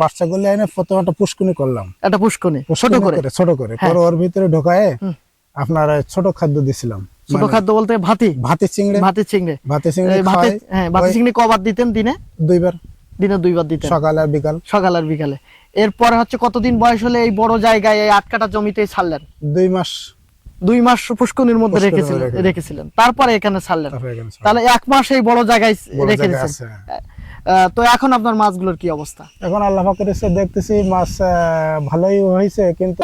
বাচ্চাগুলো এনে প্রথম একটা পুষ্কুনি করলাম। একটা পুষ্কনি ছোট করে? ছোট করে। হ্যাঁ। পরে ওর ভিতরে ঢোকায় আপনার ছোট খাদ্য দিছিলাম। ছোট মানে খাদ্য বলতে ভাতি? ভাতে চিংড়ি। ভাতি চিংড়ি। ভাতে চিংড়ি হ্যাঁ ভাতি চিংড়ি কবার দিতেন দিনে? দুইবার। দিনে দুইবার দিতেন। সকাল আর বিকাল। সকাল আর বিকালে। এরপরে হচ্ছে কতদিন বয়স হলে এই বড় জায়গায় এই আট কাটা জমিতে ছাড়লেন? দুই মাস। দুই মাস পুষ্কনির মধ্যে রেখেছিলেন রেখেছিলেন। তারপরে এখানে ছাড়লেন। তাহলে এক মাস এই বড় জায়গায় রেখে দিয়েছেন। তো এখন আপনার মাছগুলোর কি অবস্থা? এখন আল্লাহ পাকের দেখতেছি মাছ ভালোই হয়েছে কিন্তু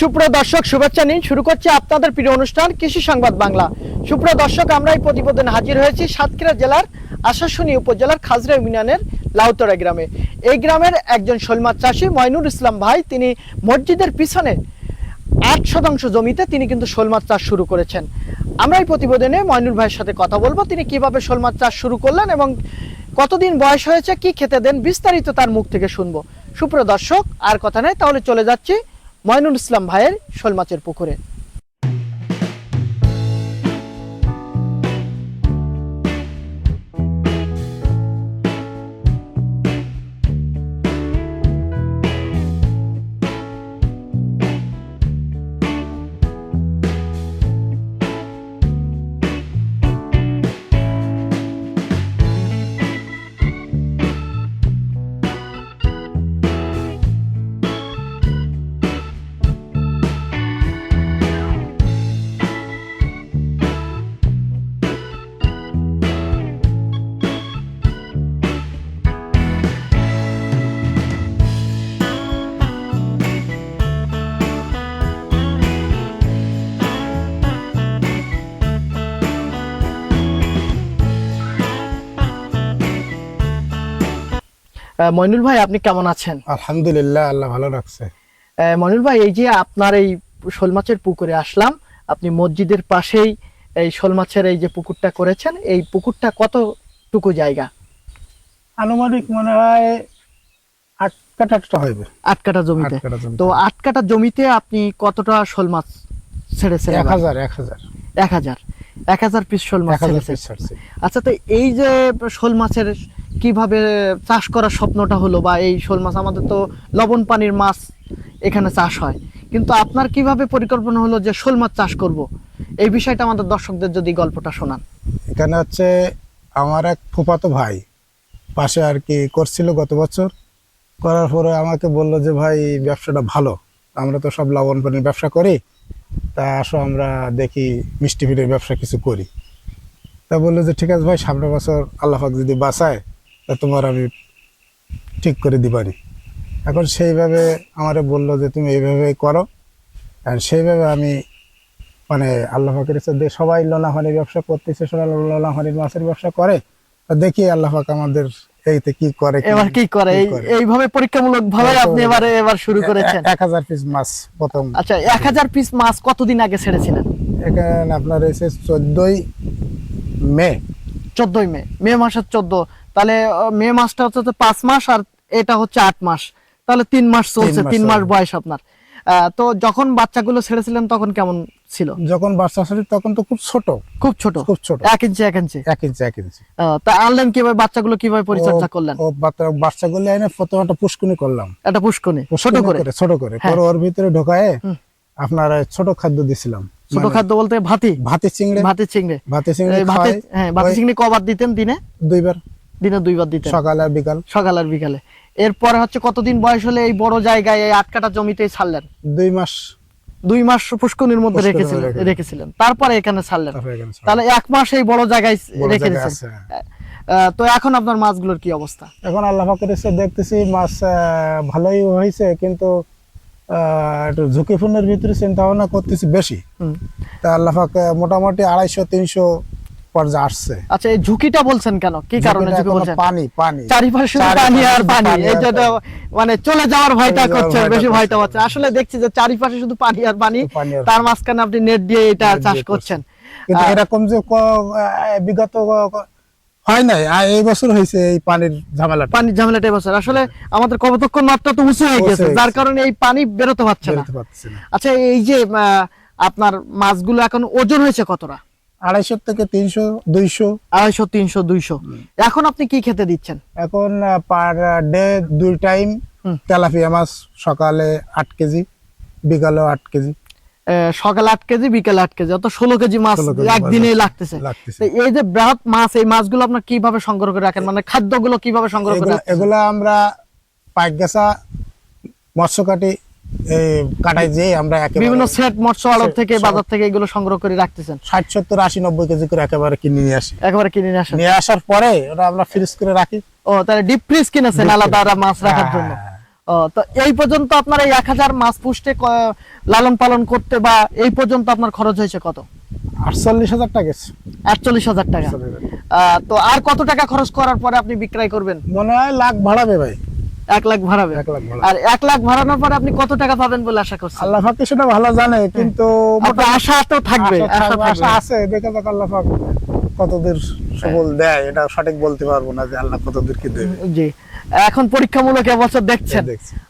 সুপ্রিয় দর্শক শুভেচ্ছা নিন। শুরু করছি আপনাদের প্রিয় অনুষ্ঠান কৃষি সংবাদ বাংলা। সুপ্রিয় দর্শক আমরা এই প্রতিবেদনে হাজির হয়েছি সাতক্ষীরা জেলার আশাশুনি উপজেলার খাজরা ইউনিয়নের লাউতরা গ্রামে। এই গ্রামের একজন শোলমাছ চাষী ময়নুর ইসলাম ভাই তিনি মসজিদের পিছনে আট শতাংশ জমিতে তিনি কিন্তু শোল মাছ চাষ শুরু করেছেন। আমরা এই প্রতিবেদনে ময়নুর ভাইয়ের সাথে কথা বলব, তিনি কীভাবে শোল মাছ চাষ শুরু করলেন এবং কতদিন বয়স হয়েছে, কি খেতে দেন, বিস্তারিত তার মুখ থেকে শুনব। সুপ্রিয় দর্শক, আর কথা নেই, তাহলে চলে যাচ্ছি ময়নুল ইসলাম ভাইয়ের শোল মাছের পুকুরে। মইনুল ভাই আপনি কেমন আছেন? আলহামদুলিল্লাহ আল্লাহ ভালো রাখছে। মইনুল ভাই এই যে আপনার এই শোল মাছের পুকুরে আসলাম আপনি মসজিদের পাশেই এই শোল মাছের এই যে পুকুরটা করেছেন এই পুকুরটা কতটুকু জায়গা? আনুমানিক মনে হয় আট কাটাটা হইবে। আট কাটা জমিতে। তো আট কাটা জমিতে আপনি কতটা শোল মাছ ছেড়েছেন এক? হাজার এক হাজার। এক হাজার। এক হাজার পিস শোল মাছ আচ্ছা তো এই যে শোল মাছের কীভাবে চাষ করার স্বপ্নটা হলো বা এই শোল মাছ আমাদের তো লবণ পানির মাছ এখানে চাষ হয়। কিন্তু আপনার কীভাবে পরিকল্পনা হলো যে শোল মাছ চাষ করব? এই বিষয়টা আমাদের দর্শকদের যদি গল্পটা শোনান। এখানে হচ্ছে আমার এক ফুফাতো ভাই পাশে আর কি করছিল গত বছর। করার পরে আমাকে বলল যে ভাই ব্যবসাটা ভালো। আমরা তো সব লবণ পানির ব্যবসা করি। তা আসো আমরা দেখি মিষ্টি ফিটের ব্যবসা কিছু করি। তা বলল যে, ঠিক আছে ভাই সামনের বছর আল্লাহাক যদি বাঁচায়, তা তোমার আমি ঠিক করে দিবারি এখন সেইভাবে আমারে বলল যে, তুমি এইভাবে করো। আর সেইভাবে আমি মানে আল্লাহ পাকের দিয়ে সবাই লোনাহানির ব্যবসা করতেছে, সবাই লোনাহানির মাছের ব্যবসা করে। তা দেখি আল্লাহ আমাদের এইতে কি করে এবার কি করে? এইভাবে পরীক্ষামূলক ভাবে আপনি এবারে এবার শুরু করেছেন। এক হাজার পিস মাছ প্রথম। আচ্ছা এক হাজার পিস মাছ কতদিন আগে ছেড়েছিলেন? এখানে আপনার এসে চোদ্দই মে। চোদ্দই মে। মে মাসের চোদ্দ। তাহলে মে মাসটা হচ্ছে পাঁচ মাস আর এটা হচ্ছে আট মাস। তাহলে তিন মাস চলছে তিন মাস বয়স আপনার। তো যখন বাচ্চাগুলো ছেড়েছিলেন তখন কেমন ছিল। যখন বাচ্চা শরীর তখন তো খুব ছোট। খুব ছোট। খুব ছোট। এক ইঞ্চি এক ইঞ্চি এক ইঞ্চি এক ইঞ্চি তা আনলেন কীভাবে? বাচ্চাগুলো কীভাবে পরিচর্যা করলেন? ও বাচ্চা- বাচ্চাগুলো এনে প্রথম একটা পুষ্কুনি করলাম। একটা পুষ্কনি ছোট করে। ছোট করে। হ্যাঁ। পরে ওর ভিতরে ঢোকায় আপনার ছোট খাদ্য দিছিলাম। ছোট মানে খাদ্য বলতে ভাতি। ভাতে চিংড়ি। ভাতি চিংড়ি। ভাতে চিংড়ি ভাতে হ্যাঁ ভাতি চিংড়ি কবার দিতেন দিনে? দুইবার। দিনে দুইবার দিতেন। সকাল আর বিকাল। সকাল আর বিকালে। এরপরে হচ্ছে কতদিন বয়স হলে এই বড় জায়গায় এই আটকাটা জমিতে ছাড়লেন? দুই মাস। দুই মাস পুষ্কনির মধ্যে রেখেছিলেন রেখেছিলেন। তারপরে এখানে ছাড়লেন। তাহলে এক মাস এই বড় জায়গায় রেখে দিয়েছেন। তো এখন আপনার মাছগুলোর কি অবস্থা? এখন আল্লাহ পাকের ইচ্ছে দেখতেছি মাছ আহ, ভালোই হয়েছে কিন্তু আহ, একটু ঝুঁকিপূর্ণের ভিতরে চিন্তা ভাবনা করতেছি বেশি। তা আল্লাহ পাক মোটামুটি আড়াইশো তিনশো পর্যায়ে আসছে। আচ্ছা এই ঝুঁকিটা বলছেন কেন? কি কারণে ঝুঁকি বলছেন? পানি পানি। চারিপাশে পানি আর পানি এই যেটা মানে চলে যাওয়ার ভয়টা ভয়টা বেশি ভয়টা করছে। পাচ্ছেন আসলে দেখছি যে চারিপাশে শুধু পানি আর পানি তার মাঝখানে আপনি নেট দিয়ে এটা চাষ করছেন। কিন্তু এরকম যে বিগত হয় নাই? আর এই বছর হয়েছে এই পানির ঝামেলাটা। পানির ঝামেলাটা এবছর আসলে আমাদের কবতক্ষ নদটা তো উঁচু হয়ে গেছে যার কারণে এই পানি বেরোতে পারছে না। আচ্ছা এই যে আহ, আপনার মাছগুলো এখন ওজন হয়েছে কতটা? আড়াইশো থেকে তিনশো দুইশো। আড়াইশো তিনশো দুইশো। এখন আপনি কি খেতে দিচ্ছেন? এখন পার ডে দুই টাইম তেলাপিয়া মাছ সকালে আট কেজি বিকালেও আট কেজি। সকালে আট কেজি বিকালে আট কেজি অত ষোলো কেজি মাছ 16 কেজি একদিনেই লাগতেছে। এই যে বৃহৎ মাছ এই মাছগুলো আপনার কীভাবে সংগ্রহ করে রাখেন? মানে খাদ্যগুলো কীভাবে সংগ্রহ করে এগুলা আমরা পাইক গেছা মৎস্য কাটি এই কাটাই যেয়ে আমরা বিভিন্ন সেট মৎস্য আড়ত থেকে বাজার থেকে এগুলো সংগ্রহ করে রাখতেছেন। ষাট সত্তর আশি নব্বই কেজি করে একেবারে কিনে নিয়ে আসি। একেবারে কিনে নিয়ে আসেন। নিয়ে আসার পরে ওটা আমরা ফ্রিজ করে রাখি। ও তাহলে ডিপ ফ্রিজ কিনেছেন আলাদা আলাদা মাছ রাখার হ্যাঁ, জন্য। হ্যাঁ, ও তো এই পর্যন্ত আপনার এই এক হাজার মাছ পুষতে লালন পালন করতে বা এই পর্যন্ত আপনার খরচ হয়েছে কত? আটচল্লিশ হাজার টাকা আটচল্লিশ হাজার টাকা। তো আর কত টাকা খরচ করার পরে আপনি বিক্রয় করবেন? মনে হয় লাখ ভাড়াবে ভাই। এক লাখ ভাড়াবে এক লাখ আর এক লাখ ভাড়ানোর পরে আপনি কত টাকা পাবেন বলে আশা করছেন? আল্লাহ পাক সেটা ভালো জানে কিন্তু আশা তো থাকবে আশা আছে দেখে দেখ আল্লাহ পাক কতদূর সফল দেয় এটা সঠিক বলতে পারব না যে আল্লাহ কতদূর কি দেবে। জি। এখন পরীক্ষামূলক এবছর দেখছেন।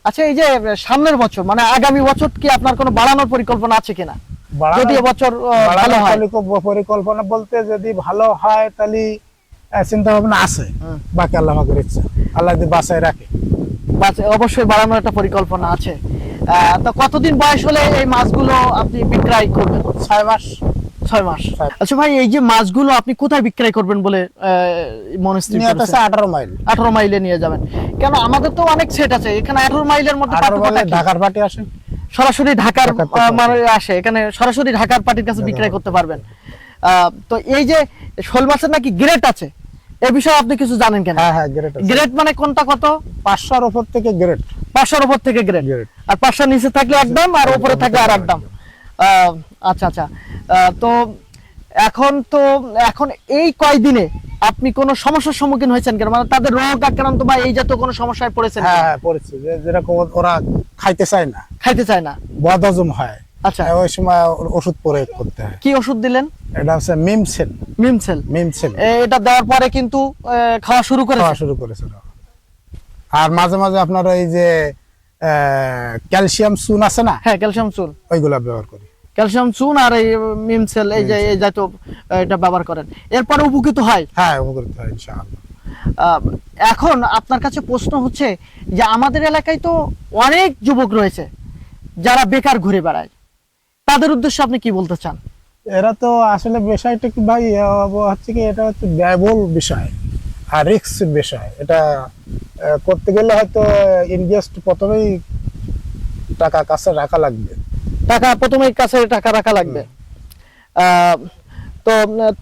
আচ্ছা এই যে সামনের বছর মানে আগামী বছর কি আপনার কোনো বাড়ানোর পরিকল্পনা আছে কিনা? যদি এবছর ভালো হয়। পরিকল্পনা বলতে যদি ভালো হয় তাহলে চিন্তা ভাবনা আছে। বাকি আল্লাহ পাকের ইচ্ছা। আল্লাহ যদি বাঁচায় রাখে। বাস- অবশ্যই বাড়ানোর একটা পরিকল্পনা আছে। তো কতদিন বয়স হলে এই মাছগুলো আপনি বিক্রয় করবেন? ছয় মাস। ছয় মাস। আচ্ছা ভাই এই যে মাছগুলো আপনি কোথায় বিক্রয় করবেন বলে? আসছে আঠারো মাইল। আঠারো মাইলে নিয়ে যাবেন। কেন আমাদের তো অনেক সেট আছে। এখানে আঠারো মাইলের মধ্যে? ঢাকার পার্টি আসে। সরাসরি ঢাকার মানে আসে। এখানে সরাসরি ঢাকার পার্টির কাছে বিক্রয় করতে পারবেন। আহ, তো এই যে শোল মাছের নাকি গ্রেট আছে? এ বিষয়ে আপনি কিছু জানেন কেন? হ্যাঁ হ্যাঁ গ্রেড গ্রেড মানে কোনটা কত? থেকে গ্রেড পাঁচশোর উপর থেকে গ্রেড Grade। আর পাঁচশোর নিচে থাকলে এক দাম আর উপরে থাকলে আর এক দাম আহ, আচ্ছা আচ্ছা। তো এখন তো এখন এই কয়দিনে আপনি কোনো সমস্যার সম্মুখীন হয়েছেন কেন? মানে তাদের রোগ আক্রান্ত বা এই জাতীয় কোনো সমস্যায় পড়েছেন হ্যাঁ? হ্যাঁ পড়েছে। যেরকম ওরা খাইতে চায় না। খাইতে চায় না। বদহজম হয়। আচ্ছা। ওই সময় ওষুধ প্রয়োগ করতে হয়। কি ওষুধ দিলেন? এটা হচ্ছে মিমসেল। মিমসেল। মিমসেল। এটা দেওয়ার পরে কিন্তু খাওয়া শুরু করেছে? খাওয়া শুরু করেছে ওরা। আর মাঝে মাঝে আপনার ওই যে ক্যালসিয়াম চুন আছে না? হ্যাঁ ক্যালসিয়াম চুন। ওইগুলা ব্যবহার করি। ক্যালসিয়াম চুন আর এই মিমসেল এই যে এই জাতীয় এটা ব্যবহার করেন। এরপরে উপকৃত হয়? হ্যাঁ উপকৃত হয় ইনশাআল্লাহ। এখন আপনার কাছে প্রশ্ন হচ্ছে যে আমাদের এলাকায় তো অনেক যুবক রয়েছে যারা বেকার ঘুরে বেড়ায়। তাদের উদ্দেশ্যে আপনি কি বলতে চান? এরা তো আসলে বিষয়টা কি ভাই হচ্ছে কি এটা হচ্ছে ব্যয়বহুল বিষয় আর রিস্ক বিষয়। এটা করতে গেলে হয়তো ইনভেস্ট প্রথমেই টাকা কাছে রাখা লাগবে। টাকা প্রথমেই কাছে টাকা রাখা লাগবে। আহ, তো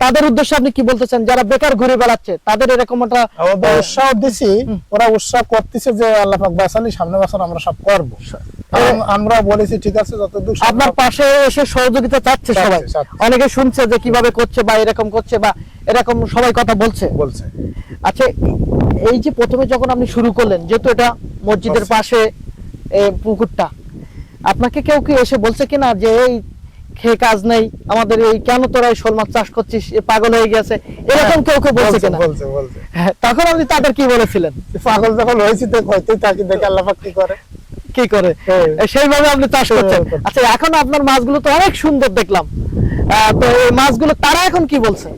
তাদের উদ্দেশ্যে আপনি কি বলতে চান? যারা বেকার ঘুরে বেড়াচ্ছে তাদের এরকম একটা উৎসাহ দিছি ওরা উৎসাহ করতেছে যে আল্লাহ পাক বাঁচালি সামনে বছর আমরা সব করব। আমরা বলেছি ঠিক আছে যতদূর আপনার পাশে এসে সহযোগিতা চাচ্ছে সবাই। অনেকে শুনছে যে কীভাবে করছে বা এরকম করছে বা এরকম সবাই কথা বলছে। বলছে। আচ্ছা এই যে প্রথমে যখন আপনি শুরু করলেন যেহেতু এটা মসজিদের। পাশে পুকুরটা আপনাকে কেউ কি এসে বলছে কিনা যে এই খেয়ে কাজ নেই। আমাদের এই কেন তোরা শোল মাছ চাষ করছিস? পাগল হয়ে গেছে। এরকম কেউ কেউ বলছে বলছে কিনা? বলছে বলছে। হ্যাঁ, তখন আপনি তাদের কি বলেছিলেন? পাগল যখন হয়েছি তো দেখে আল্লাহ কি করে? কি করে? হ্যাঁ। সেইভাবে আপনি চাষ করছেন। আচ্ছা এখন আপনার মাছগুলো তো অনেক সুন্দর দেখলাম। তো এই মাছগুলো তারা এখন কি বলছে?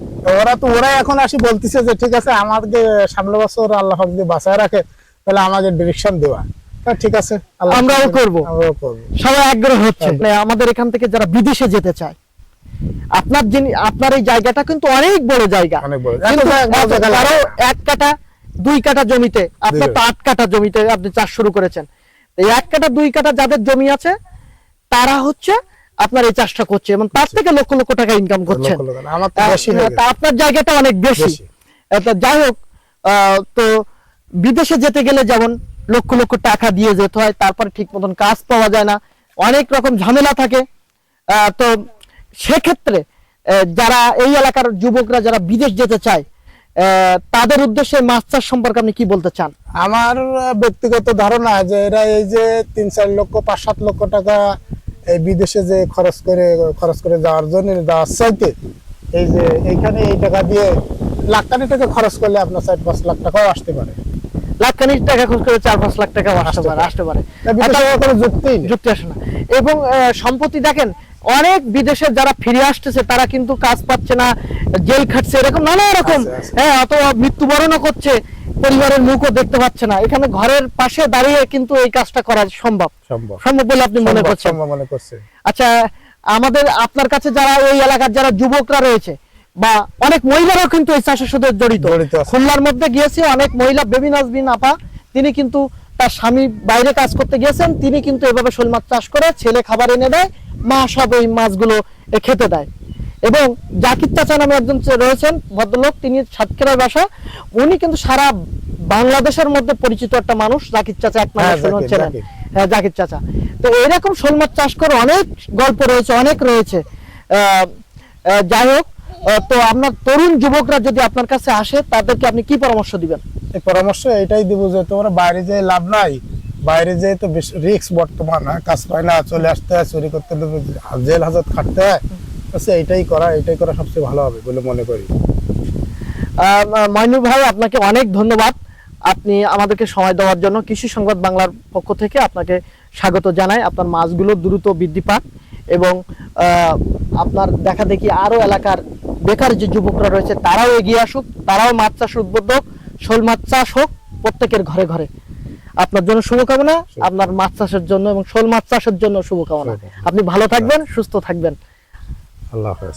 ওরা তো ওরাই এখন আসি বলতেছে যে ঠিক আছে আমাকে সামনে বছর আল্লাহ বাঁচায় রাখে তাহলে আমাকে ডিরেকশন দেওয়া। ঠিক আছে। আমরাও করব। সবাই আগ্রহ হচ্ছে। মানে আমাদের এখান থেকে যারা বিদেশে যেতে চায় আপনার আপনার এই জায়গাটা কিন্তু অনেক বড় জায়গা। এক- কাটা দুই কাটা জমিতে আপনার তো আট কাটা জমিতে আপনি চাষ শুরু করেছেন। এক কাটা দুই কাটা যাদের জমি আছে তারা হচ্ছে আপনার এই চাষটা করছে এবং তার থেকে লক্ষ লক্ষ টাকা ইনকাম করছেন। হয়ে গেছে। আপনার জায়গাটা অনেক বেশি। যাই হোক আহ, তো বিদেশে যেতে গেলে যেমন লক্ষ লক্ষ টাকা দিয়ে যেতে হয়, তারপরে ঠিক মতন কাজ পাওয়া যায় না। অনেক রকম ঝামেলা থাকে। তো সেক্ষেত্রে যারা এই এলাকার যুবকরা যারা বিদেশ যেতে চায় তাদের উদ্দেশ্যে মাছ চাষ সম্পর্কে আপনি কি বলতে চান? আমার ব্যক্তিগত ধারণা যে এরা এই যে তিন চার লক্ষ, পাঁচ সাত লক্ষ টাকা এই বিদেশে যে খরচ করে খরচ করে যাওয়ার জন্য, যাওয়ার চাইতে, এই যে এইখানে এই টাকা দিয়ে লাখ টাকা খরচ করলে আপনার চার পাঁচ লাখ টাকাও আসতে পারে। লাখ খানিক টাকা খরচ করে চার পাঁচ লাখ টাকা আসতে পারে। আসতে পারে। তা কোনো যুক্তিই যুক্তি আসে না। এবং সম্পত্তি দেখেন অনেক বিদেশের যারা ফিরে আসতেছে তারা কিন্তু কাজ পাচ্ছে না জেল খাটছে এরকম নানা রকম। হ্যাঁ অথবা মৃত্যুবরণও করছে পরিবারের মুখও দেখতে পাচ্ছে না। এখানে ঘরের পাশে দাঁড়িয়ে কিন্তু এই কাজটা করা সম্ভব। সম্ভব। সম্ভব বলে আপনি মনে করছেন? মনে আচ্ছা আমাদের আপনার কাছে যারা এই এলাকার যারা যুবকরা রয়েছে বা অনেক মহিলারাও কিন্তু এই চাষের সাথে জড়িত খুলনার মধ্যে গিয়েছে অনেক মহিলা বেবি নাজবিন আপা তিনি কিন্তু তার স্বামী বাইরে কাজ করতে গিয়েছেন তিনি কিন্তু এভাবে শোল মাছ চাষ করে ছেলে খাবার এনে দেয় মা সব এই মাছগুলো খেতে দেয়। এবং জাকির চাচা নামে একজন রয়েছেন ভদ্রলোক তিনি সাতক্ষীরার বাসা। উনি কিন্তু সারা বাংলাদেশের মধ্যে পরিচিত একটা মানুষ জাকির চাচা এক নামে হ্যাঁ, জাকির, হ্যাঁ জাকির চাচা। তো এরকম শোল মাছ চাষ করে অনেক গল্প রয়েছে অনেক রয়েছে। আহ, যাই হোক তো আপনার তরুণ যুবকরা যদি আপনার কাছে আসে তাদেরকে আপনি কি পরামর্শ দিবেন? এই পরামর্শ এটাই দিব যে তোমরা বাইরে যেয়ে লাভ নাই বাইরে যেয়ে তো রিক্স বর্তমান হ্যাঁ, কাজ পায় না চলে আসতে হয় চুরি করতে জেল হাজত খাটতে হয়। আচ্ছা এইটাই করা এটাই করা সবচেয়ে ভালো হবে বলে মনে করি। মইনুর ভাই আপনাকে অনেক ধন্যবাদ। আপনি আমাদেরকে সময় দেওয়ার জন্য কৃষি সংবাদ বাংলার পক্ষ থেকে আপনাকে স্বাগত জানাই। আপনার মাছগুলো দ্রুত বৃদ্ধি পাক এবং আপনার দেখা দেখি আরও এলাকার বেকার যে যুবকরা রয়েছে তারাও এগিয়ে আসুক তারাও মাছ চাষ উদ্বুদ্ধ শোল মাছ চাষ হোক প্রত্যেকের ঘরে ঘরে। আপনার জন্য শুভকামনা। আপনার মাছ চাষের জন্য এবং শোল মাছ চাষের জন্য শুভকামনা। শুভকামনা। আপনি ভালো থাকবেন সুস্থ থাকবেন। আল্লাহ হাফেজ।